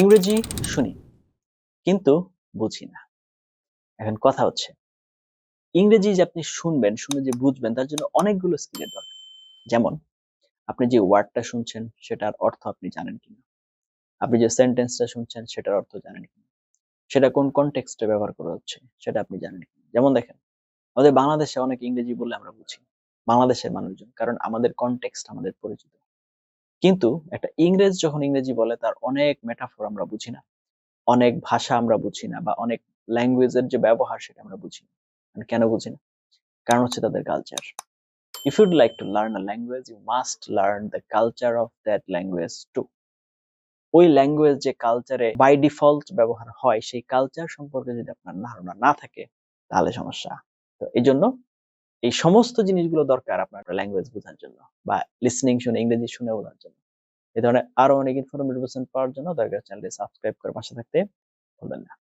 ইংরেজি শুনি, কিন্তু বুঝি না। এখন কথা হচ্ছে, ইংরেজি যে আপনি শুনবেন, শুনে যে বুঝবেন, তার জন্য অনেকগুলো স্কিলের দরকার। যেমন, আপনি যে ওয়ার্ডটা শুনছেন, সেটার অর্থ আপনি জানেন কিনা? আপনি যে সেন্টেন্সটা শুনছেন, সেটার অর্থ জানেন কিনা? সেটা কোন কনটেক্সটে ব্যবহার করা হচ্ছে, সেটা আপনি জানেন কিনা? যেমন দেখেন, আমাদের বাংলাদেশে অনেক ইংরেজি বললে আমরা বুঝি, বাংলাদেশের মানুষজন, কারণ আমাদের কনটেক্সট আমাদের পরিচিত। কিন্তু একটা ইংরেজ যখন ইংরেজি বলে, তার অনেক মেটাফোর আমরা বুঝি না। অনেক ভাষা আমরা বুঝি না বা অনেক ল্যাঙ্গুয়েজের যে ব্যবহার, সেটা আমরা বুঝি না। আর কেন বুঝি না? কারণ হচ্ছে তাদের culture if you'd like to learn a language you must learn the culture of that language to ওই ল্যাঙ্গুয়েজ যে কালচারে বাই ডিফল্ট ব্যবহার হয়, সেই কালচার সম্পর্কে যদি আপনার ধারণা না থাকে, তাহলে সমস্যা। তো এই জন্য এই সমস্ত জিনিসগুলো দরকার আপনার একটা ল্যাঙ্গুয়েজ বোঝার জন্য বা লিসনিং শুনে ইংরেজি শুনে বোঝার জন্য। এই ধরনের আরও অনেক ইনফরমেটিভ পাওয়ার জন্য দরকার করে চ্যানেলটি সাবস্ক্রাইব করে পাশে থাকতে ভুলবেন না।